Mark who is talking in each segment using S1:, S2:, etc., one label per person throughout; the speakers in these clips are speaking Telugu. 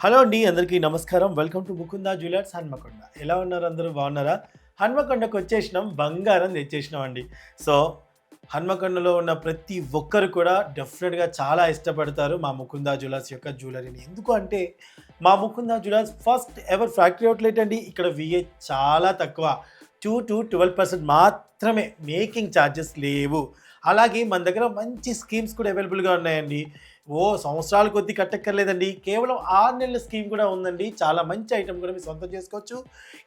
S1: హలో అండి అందరికీ నమస్కారం. Welcome to Mukunda jewellers Hanamkonda. ఎలా ఉన్నారు అందరూ? బాగున్నారా? హన్మకొండకు వచ్చేసినాం బంగారం తెచ్చేసినాం అండి. సో హన్మకొండలో ఉన్న ప్రతి ఒక్కరు కూడా డెఫినెట్గా చాలా ఇష్టపడతారు మా ముకుందా జ్యువెలర్స్ యొక్క జ్యువెలరీని. ఎందుకు అంటే మా Mukunda jewellers first ever factory outlet అండి. ఇక్కడ విఏ చాలా తక్కువ. టూ టు ట్వెల్వ్ పర్సెంట్ మాత్రమే మేకింగ్ ఛార్జెస్ లేవు. అలాగే మన దగ్గర మంచి స్కీమ్స్ కూడా అవైలబుల్గా ఉన్నాయండి. ఓ సంవత్సరాల కొద్దీ కట్టక్కర్లేదండి. కేవలం ఆరు నెలల స్కీమ్ కూడా ఉందండి. చాలా మంచి ఐటమ్ కూడా మీరు సొంతం చేసుకోవచ్చు.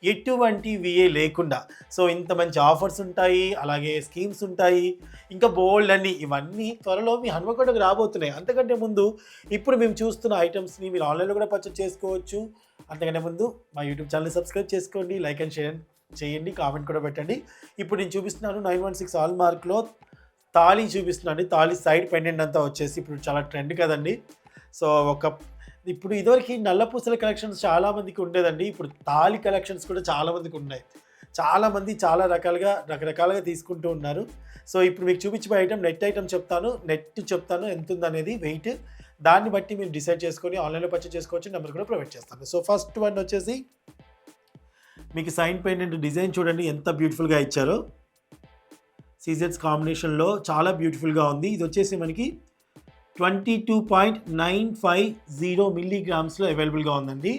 S1: ఎటువంటి విఏ లేకుండా. సో ఇంత మంచి ఆఫర్స్ ఉంటాయి. అలాగే స్కీమ్స్ ఉంటాయి. ఇంకా బోల్డ్ అండి ఇవన్నీ త్వరలో మీ హన్మకొండకు రాబోతున్నాయి. అంతకంటే ముందు ఇప్పుడు మేము చూస్తున్న ఐటమ్స్ని మీరు ఆన్లైన్లో కూడా పర్చేస్ చేసుకోవచ్చు. అంతకంటే ముందు మా యూట్యూబ్ ఛానల్ సబ్స్క్రైబ్ చేసుకోండి. లైక్ అండ్ షేర్ చేయండి కామెంట్ కూడా పెట్టండి. ఇప్పుడు నేను చూపిస్తున్నాను నైన్ వన్ సిక్స్ ఆల్ మార్క్లో తాళి చూపిస్తున్నాను. తాళి సైడ్ పెండెంట్ అంతా వచ్చేసి ఇప్పుడు చాలా ట్రెండ్ కదండి. సో ఒక ఇప్పుడు ఇదివరకు నల్ల పూసల కలెక్షన్స్ చాలా మందికి ఉండేదండి. ఇప్పుడు తాళి కలెక్షన్స్ కూడా చాలా మందికి ఉన్నాయి. చాలామంది చాలా రకాలుగా రకరకాలుగా తీసుకుంటూ ఉన్నారు. సో ఇప్పుడు మీకు చూపించే ఐటమ్ నెట్ ఐటమ్ చెప్తాను. నెట్ చెప్తాను ఎంత ఉందనేది వెయిట్ దాన్ని బట్టి మీరు డిసైడ్ చేసుకొని ఆన్లైన్లో పర్చేస్ చేసుకోవచ్చు నెంబర్ కూడా ప్రొవైడ్ చేస్తాను. సో ఫస్ట్ వన్ వచ్చేసి మీకు సైన్ పెయింట్ డిజైన్ చూడండి ఎంత బ్యూటిఫుల్గా ఇచ్చారో. సీజెట్స్ కాంబినేషన్లో చాలా బ్యూటిఫుల్గా ఉంది. ఇది వచ్చేసి మనకి twenty two point nine five zero మిల్లీగ్రామ్స్లో అవైలబుల్గా ఉందండి.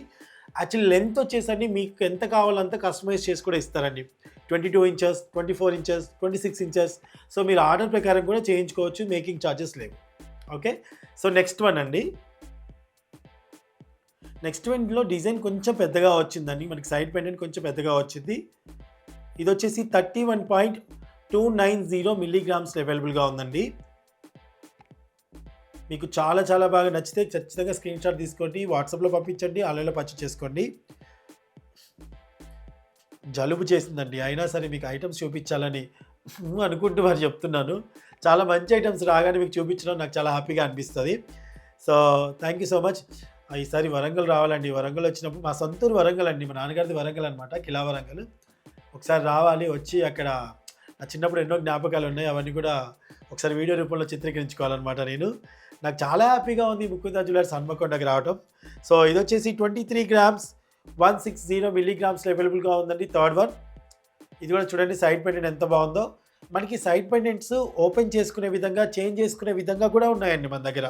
S1: యాక్చువల్లీ లెంత్ వచ్చేసండి మీకు ఎంత కావాలంత కస్టమైజ్ చేసి కూడా ఇస్తారండి. Twenty two inches twenty four inches twenty six inches so మీరు ఆర్డర్ ప్రకారం కూడా చేయించుకోవచ్చు. మేకింగ్ ఛార్జెస్ లేవు. ఓకే సో నెక్స్ట్ వన్ అండి. నెక్స్ట్ వన్లో డిజైన్ కొంచెం పెద్దగా వచ్చిందండి. మనకి సైడ్ పెండెంట్ కొంచెం పెద్దగా వచ్చింది. ఇది వచ్చేసి thirty one point two nine zero milligrams అవైలబుల్గా ఉందండి. మీకు చాలా చాలా బాగా నచ్చితే ఖచ్చితంగా స్క్రీన్ షాట్ తీసుకోండి. వాట్సాప్లో పంపించండి. ఆన్లైన్లో పర్చేస్ చేసుకోండి. జలుబు చేసిందండి. అయినా సరే మీకు ఐటమ్స్ చూపించాలని అనుకుంటూ మరి చెప్తున్నాను. చాలా మంచి ఐటమ్స్ రాగానే మీకు చూపించడం నాకు చాలా హ్యాపీగా అనిపిస్తుంది. So thank you so much. ఈసారి వరంగల్ రావాలండి. వరంగల్ వచ్చినప్పుడు మా సొంతూరు వరంగల్ అండి. మా నాన్నగారిది వరంగల్ అనమాట కిలా వరంగల్. ఒకసారి రావాలి వచ్చి అక్కడ నా చిన్నప్పుడు ఎన్నో జ్ఞాపకాలు ఉన్నాయి. అవన్నీ కూడా ఒకసారి వీడియో రూపంలో చిత్రీకరించుకోవాలన్నమాట నేను. నాకు చాలా హ్యాపీగా ఉంది ముకుందా జ్యువెలర్స్ హన్మకొండకి రావటం. సో ఇది వచ్చేసి twenty three grams one six zero మిల్లీగ్రామ్స్లో అవైలబుల్గా ఉందండి థర్డ్ వన్. ఇది కూడా చూడండి సైడ్ పెండెంట్ ఎంత బాగుందో. మనకి సైడ్ పెండెంట్స్ ఓపెన్ చేసుకునే విధంగా చేంజ్ చేసుకునే విధంగా కూడా ఉన్నాయండి మన దగ్గర.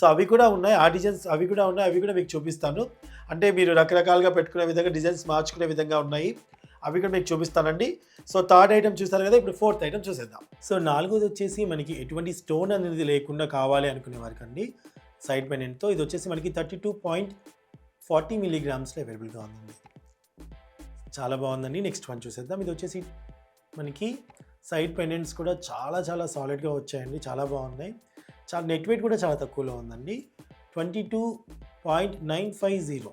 S1: సో అవి కూడా ఉన్నాయి. ఆ డిజైన్స్ అవి కూడా ఉన్నాయి. అవి కూడా మీకు చూపిస్తాను. అంటే మీరు రకరకాలుగా పెట్టుకునే విధంగా డిజైన్స్ మార్చుకునే విధంగా ఉన్నాయి. అవి కూడా మీకు చూపిస్తానండి. సో థర్డ్ ఐటమ్ చూసారు కదా ఇప్పుడు ఫోర్త్ ఐటమ్ చూసేద్దాం. సో నాలుగోది వచ్చేసి మనకి ఎటువంటి స్టోన్ అనేది లేకుండా కావాలి అనుకునే వారికండి అండి సైడ్ పెండెంట్తో ఇది వచ్చేసి మనకి థర్టీ టూ పాయింట్ ఫార్టీ మిలీగ్రామ్స్లో అవైలబుల్గా ఉందండి. చాలా బాగుందండి. నెక్స్ట్ వన్ చూసేద్దాం. ఇది వచ్చేసి మనకి సైడ్ పెండెంట్స్ కూడా చాలా చాలా సాలిడ్గా వచ్చాయండి. చాలా బాగున్నాయి. చాలా నెట్ వెయిట్ కూడా చాలా తక్కువలో ఉందండి. Twenty two point nine five zero.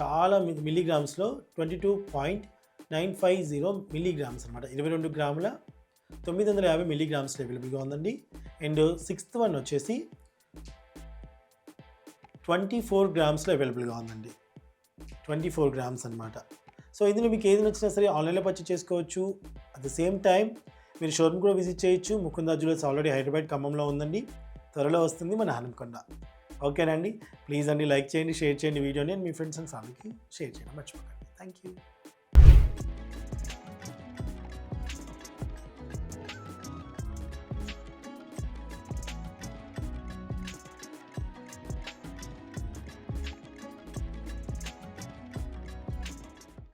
S1: చాలా మి- మిల్లీగ్రామ్స్లో twenty two point nine five zero milligrams అనమాట ఇరవై రెండు గ్రాముల తొమ్మిది వందల యాభై మిల్లీగ్రామ్స్లో అవైలబుల్గా ఉందండి. అండ్ సిక్స్త్ వన్ వచ్చేసి ట్వంటీ ఫోర్ గ్రామ్స్లో అవైలబుల్గా ఉందండి. ట్వంటీ ఫోర్ గ్రామ్స్ అనమాట సో ఇందులో మీకు ఏది నచ్చినా సరే ఆన్లైన్లో పర్చేస్ చేసుకోవచ్చు. అట్ ద సేమ్ టైం మీరు షోరూమ్ కూడా విజిట్ చేయొచ్చు. ముకుందా జ్యువెల్స్ ఆల్రెడీ హైదరాబాద్ ఖమ్మంలో ఉందండి. త్వరలో వస్తుంది మన హనుమకొండ. ఓకేనండి ప్లీజ్ అండి లైక్ చేయండి షేర్ చేయండి వీడియోని. and మీ ఫ్రెండ్స్ అండ్ ఫ్యామిలీకి షేర్ చేయడం. మర్చిపోకండి. Thank you.